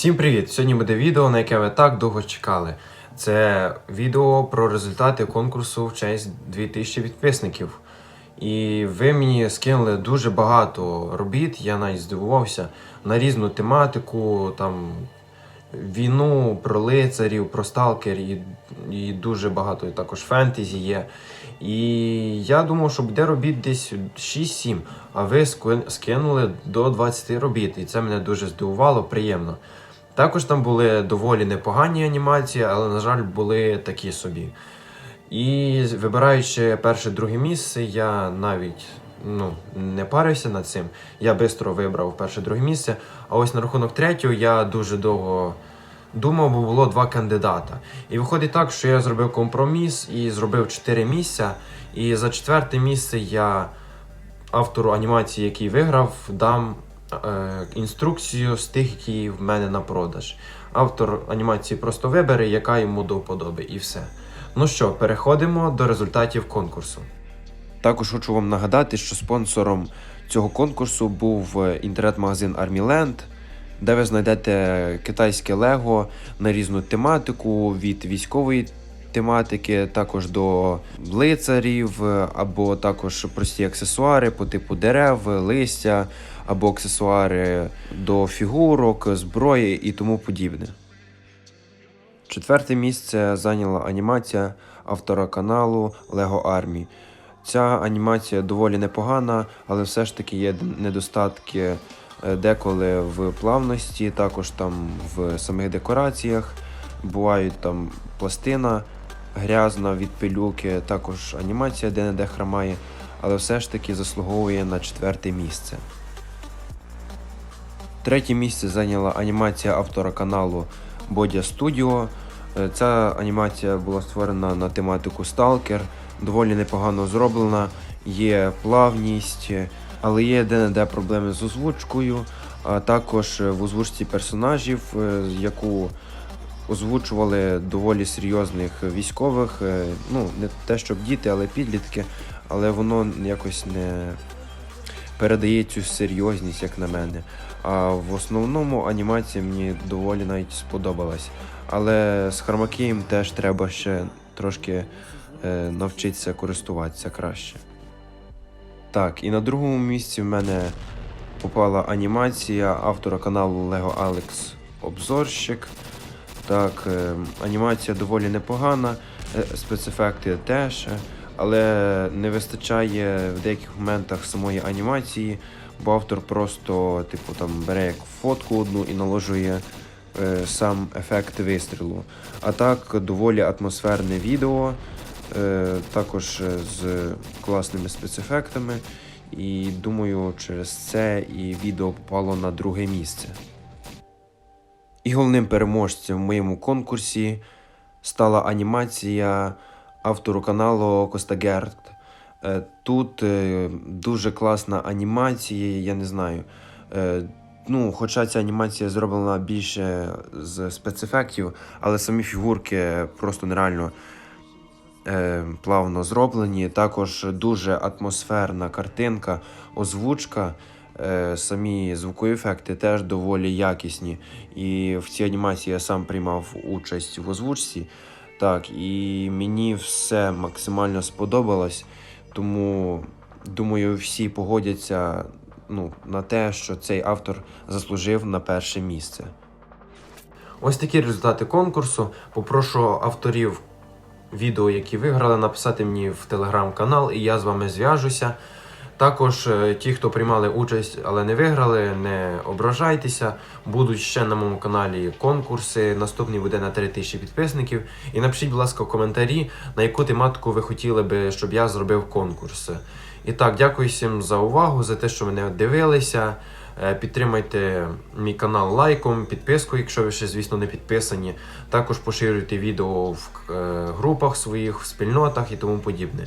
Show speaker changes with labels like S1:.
S1: Всім привіт! Сьогодні буде відео, на яке ви так довго чекали. Це відео про результати конкурсу в честь 2000 підписників. І ви мені скинули дуже багато робіт, я навіть здивувався на різну тематику, там війну, про лицарів, про сталкер і, і дуже багато також фентезі є. І я думав, що буде робіт десь 6-7, а ви скинули до 20 робіт, і це мене дуже здивувало, приємно. Також там були доволі непогані анімації, але, на жаль, були такі собі. І вибираючи перше друге місце, я навіть ну, не парився над цим. Я швидко вибрав перше друге місце. А ось на рахунок третього я дуже довго думав, бо було два кандидата. І виходить так, що я зробив компроміс і зробив чотири місця. І за четверте місце я автору анімації, який виграв, дам інструкцію з тих, які в мене на продаж. Автор анімації просто вибере, яка йому до вподоби, і все. Ну що, переходимо до результатів конкурсу. Також хочу вам нагадати, що спонсором цього конкурсу був е, інтернет-магазин ArmyLand, де ви знайдете китайське лего на різну тематику від військової тематики, також до лицарів, е, або також прості аксесуари по типу дерев, листя, або аксесуари до фігурок, зброї і тому подібне. Четверте місце зайняла анімація автора каналу Lego Army. Ця анімація доволі непогана, але все ж таки є недостатки е, деколи в плавності, також там в самих декораціях. Бувають там пластина грязна від пилюки, також анімація де-не-де хромає, але все ж таки заслуговує на четверте місце. Третє місце зайняла анімація автора каналу Бодя Studio. Е, Ця анімація була створена на тематику Сталкер, доволі непогано зроблена, є плавність, е, але є де-не-де проблеми з озвучкою, а також е, в озвучці персонажів, яку озвучували доволі серйозних військових. Ну, не те, щоб діти, але підлітки, але воно якось не передає цю серйозність, як на мене. А в основному анімація мені доволі навіть сподобалась. Але з Хармакеєм теж треба ще трошки е, навчитися користуватися краще. Так, і на другому місці в мене попала анімація автора каналу Lego Alex Обзорщик. Так, е, анімація доволі непогана, е, спецефекти теж, але не вистачає в деяких моментах самої анімації, бо автор просто, типу, там бере як фотку одну і наложує е, сам ефект вистрілу. А так, доволі атмосферне відео, е, також е, з класними спецефектами. І думаю, через це і відео попало на друге місце. І головним переможцем в моєму конкурсі стала анімація автору каналу Костагерт. Е, Тут е, дуже класна анімація, я не знаю. Е, Ну, хоча ця анімація зроблена більше з спецефектів, але самі фігурки просто нереально плавно зроблені. Також дуже атмосферна картинка, озвучка. Самі звукові ефекти теж доволі якісні. І в цій анімації я сам приймав участь в озвучці. Так, і мені все максимально сподобалось. Тому думаю, всі погодяться ну, на те, що цей автор заслужив на перше місце. Ось такі результати конкурсу. Попрошу авторів відео, які виграли, написати мені в телеграм-канал, і я з вами зв'яжуся. Також е, ті, хто приймали участь, але не виграли, не ображайтеся. Будуть ще на моєму каналі конкурси. Наступний буде на 3000 підписників. І напишіть, будь ласка, в коментарі, на яку тематику ви хотіли би, щоб я зробив конкурс. І так, дякую всім за увагу, за те, що мене дивилися. Е, Підтримайте мій канал лайком, підпискою, якщо ви ще, звісно, не підписані. Також поширюйте відео в е, групах своїх, в спільнотах і тому подібне.